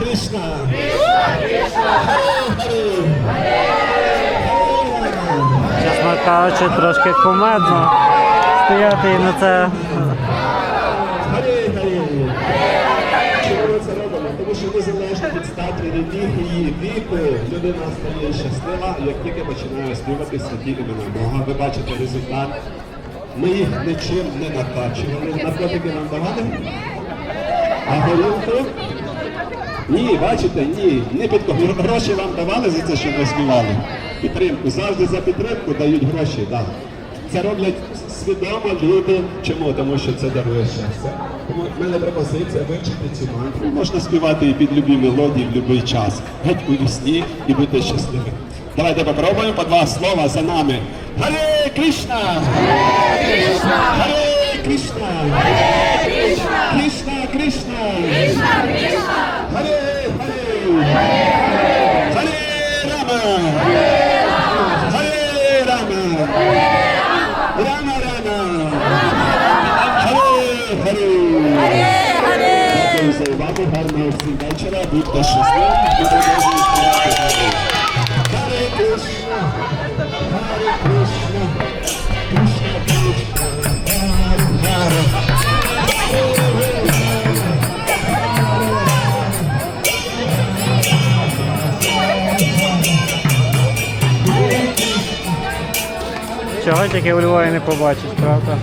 Krishna. Чесно кажучи, трошки кумедно стояти і на це. Тому що незалежно від статі релігії, віку людина стає щаслива, як тільки починає співати святі імена Бога. Ви бачите результат. Ми їх нічим не накачували. Наркотики нам давали, а горілку ні, бачите, ні. Не під гроші вам давали за це, щоб ви співали. Підтримку. Завжди за підтримку дають гроші, так. Це роблять свідомо люди. Чому? Тому що це дарує щастя. Тому в мене пропозиція вивчити цю мантру. Можна співати і під любі мелодії в будь-який час. Геть у вісні і бути щасливим. Давайте попробуємо по два слова за нами. Харе Кришна! Харе Кришна! Харе Кришна! Кришна Кришна! Харе राम राम। हरे हरे। हरे बाबू हर महर्षि दर्शना भूत दर्शन Чого тільки у Львові не побачиш, правда?